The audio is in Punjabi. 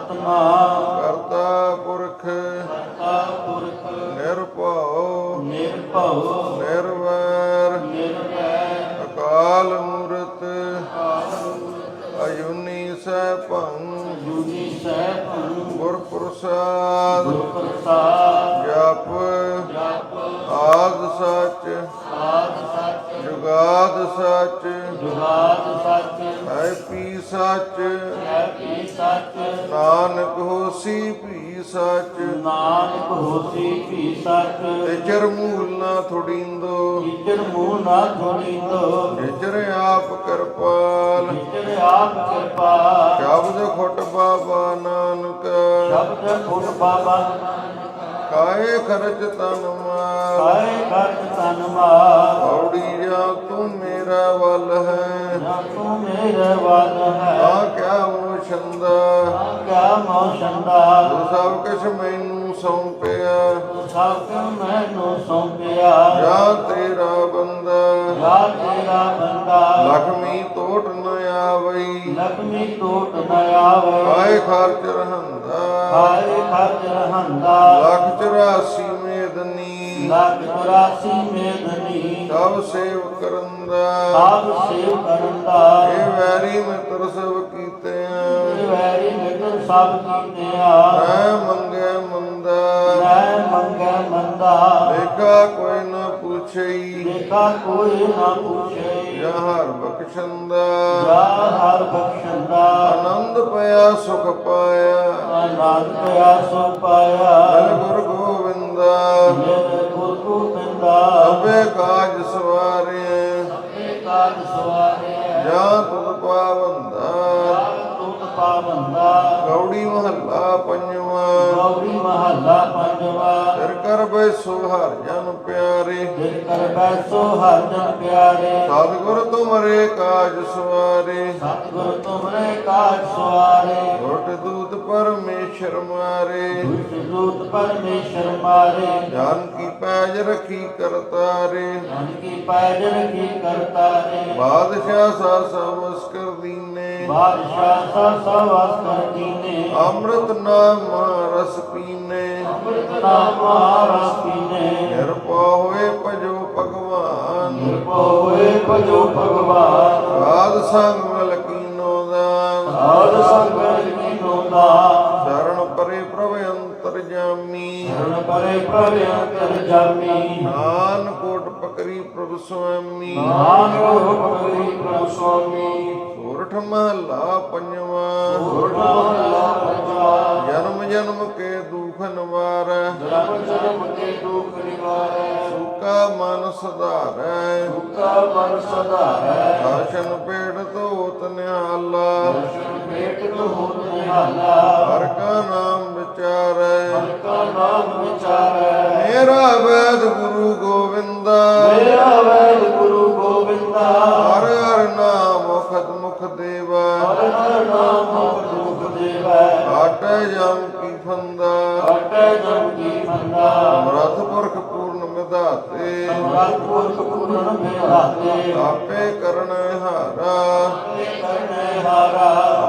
ਸਤਨਾਮ ਕਰਤਾ ਪੁਰਖ। ਕਰਤਾ ਪੁਰਖ। ਨਿਰਭਉ। ਨਿਰਭਉ। ਨਿਰਵੈਰ। ਨਿਰਵੈਰ। ਅਕਾਲ ਮੂਰਤ। ਅਯੁਨੀ ਸੈਭੰ ਜੁਨੀ ਸਹਿਬੰ ਗੁਰ ਪ੍ਰਸਾਦ ਗੁਰ ਪ੍ਰਸਾਦ ਸੱਚ। ਹੈ ਪੀ ਸੱਚ। ਹੈ ਕੀ ਸੱਚ। ਨਾਨਕ ਹੋਸੀ ਭੀ ਸੱਚ। ਨਾਨਕ ਹੋਸੀ ਵੀ ਸੱਚ। ਨਿਜਰ ਮੂਲ ਨਾ ਥੋੜੀਂਦੋ। ਮੂਹ ਨਾ ਥੋੜੀ ਤੋ ਨਿਜਰ ਆਪ ਕਿਰਪਾਲ। ਆਪ ਸ਼ਬਦ ਖੁੱਟ ਬਾਬਾ ਨਾਨਕ। ਸ਼ਬਦ ਫੁੱਟ ਬਾਬਾ ਕਾਏ ਖਰਚ ਤਨ ਕਾਏ ਖਰਚ ਤਨ ਮਾਰ ਮੋਸ਼ੰਦਾ ਤੂੰ ਸਭ ਕੁਛ ਮੈਨੂੰ ਸੌਂਪਿਆ? ਸਭ ਮੈਨੂੰ ਸੌਂਪਿਆ? ਜਾਂ ਤੇਰਾ ਬੰਦਾ। ਜਾ ਤੇਰਾ ਬੰਦਾ। ਲਖਮੀ ਟੋਟ ਨ ਆਵਈ। ਲਖਮੀ ਟੋਟ ਨ ਆਵੇ ਕਾਏ ਖਰਚ ਰਹੰਦਾ। ਹਾਏ ਖਰਚ ਰਹੰਦਾ। ਲੱਖ 84 ਮੇਦਨੀ। ਲੱਖ 84 ਮੇਦਨੀ। ਸਭ ਸੇਵ ਕਰੰਦਾ। ਸਭ ਸੇਵ ਕਰੰਦਾ। ਇਹ ਵੈਰੀ ਮਿੱਤਰ ਸਭ ਕੀਤੇ। ਸਭ ਕੀਤਿਆ ਮੈਂ ਮੰਗੇ ਮੰਦਾ। ਮੈਂ ਮੰਗੈ ਮੰਦਾ। ਦੇਖਾ ਕੋਈ ਨਾ ਪੁੱਛਈ। ਦੇਖਾ ਕੋਈ ਨਾ ਪੁੱਛੇ ਜਾਂ ਹਰ ਬਖਸ਼ੰਦਾ। ਹਰ ਬਖਸ਼ੰਦਾ। ਆਨੰਦ ਪਿਆ ਸੁਖ ਪਾਇਆ। ਆਨੰਦ ਪਿਆ ਸੋ ਪਾਇਆ। ਗੁਰ ਗੋਵਿੰਦਾ। ਮੇਰੇ ਗੁਰ ਗੋਬਿੰਦਾ ਅਬੇ ਕਾਜ ਸਵਾਰੇ। ਕਾਲ ਸਵਾਰੇ। ਜਾਂ সুবহানাল্লাহ ਕਰ ਬੈਸੋ ਹਰ ਜਨ ਪਿਆਰੇ। ਦਿਲ ਕਰ ਬੈਸੋ ਹਰ ਜਨ ਪਿਆਰੇ। ਸਤਿਗੁਰ ਤੁਮਰੇ ਕਾਜ ਸਵਾਰੇ। ਸਤਿਗੁਰ ਤੁਮਰੇ ਕਾਜ ਸਵਾਰੇ। ਛੋਟ ਦੂਤ ਪਰਮੇਸ਼ਰ ਮਾਰੇ। ਦੂਤ ਪਰਮੇਸ਼ਰ ਮਾਰੇ। ਜਾਨ ਕੀ ਪੈਜ ਰਖੀ ਕਰਤਾਰੇ ਜਨ ਕੀ ਪੈਜ ਰਖੀ ਕਰਤਾਰੇ ਬਾਦਸ਼ਾਹ ਸਾ ਸਮਸਕਰ ਦੀਨੇ। ਬਾਦਸ਼ਾਹ ਸਾ ਸਵਾਸ ਕਰ ਦੀਨੇ। ਅੰਮ੍ਰਿਤ ਨਾਮ ਰਸ ਪੀਨੇ। ਅੰਮ੍ਰਿਤ ਨਾਮ ਰਸ ਭਜੋ ਭਗਵਾਨ। ਸਾਧ ਸੰਗ ਮਿਲ ਕੀਨੋ ਦਾਨ ਸਾਧ ਸੰਗਤ ਕੀ ਨੋਦਾ। ਸ਼ਰਨ ਪਰੇ ਪ੍ਰਭ ਅੰਤਰ ਜਾਮੀ। ਸ਼ਰਨ ਪਰੇ ਪ੍ਰਭ ਅੰਤਰ ਜਾਮੀ। ਨਾਨ ਕੋਟ ਪਕਰੀ ਪ੍ਰਭ ਸੁਆਮੀ। ਨਾਨਕ ਭਗਵਤੀ ਪ੍ਰਭ ਸੁਆਮੀ। ਸੋਰਠ ਮਹਲਾ ਪੰਜਵਾ। ਗੁਰਨਾ ਮਹਲਾ ਪੰਜਵਾ। ਜਨਮ ਜਨਮ ਕੇ ਦੁਖ ਨਿਵਾਰੈ। ਜਨਮ ਜਨਮ ਕੇ ਦੁਖ ਨਿਵਾਰੈ। ਸੁਕਾ ਮਨ ਸੁਧਾਰੈ। ਦੁਖਾ ਮਨ ਸਦਾ ਹੈ ਦਰਸ਼ਨ ਪੇੜ ਧੋਤ ਨਿਹਾਲਾ। ਦਰਸ਼ਨ ਭੇਟ ਤੋ ਹੋਤ ਨਿਹਾਲਾ। ਹਰ ਕਾ ਨਾਮ ਵਿਚਾਰੈ। ਹਰ ਕਾ ਨਾਮ ਵਿਚਾਰੈ। ਮੇਰਾ ਵੈਦ ਗੁਰੂ ਗੋਵਿੰਦਾ। ਮੇਰਾ ਵੈਦ ਗੁਰੂ ਗੋਬਿੰਦਾ ਹਰ ਹਰ ਨਾਮ ਮੁਖਤ ਮੁਖ ਦੇਵਾ। ਹਰ ਹਰ ਨਾਮ ਮੁਖ ਦੁਖ ਦੇਵੈ। ਆਟੇ ਜਮ ਕੀ ਫੰਦਾ। ਅਟੈ ਜਮ ਕੀ ਮੰਦਾ ਅਮਰਥ ਪੁਰਖ ਪੁਰਖ ਪੂਰਨ ਆਪੇ ਕਰਨ ਹਾਰਾ। ਕਰਨੇ ਹਾਰਾ।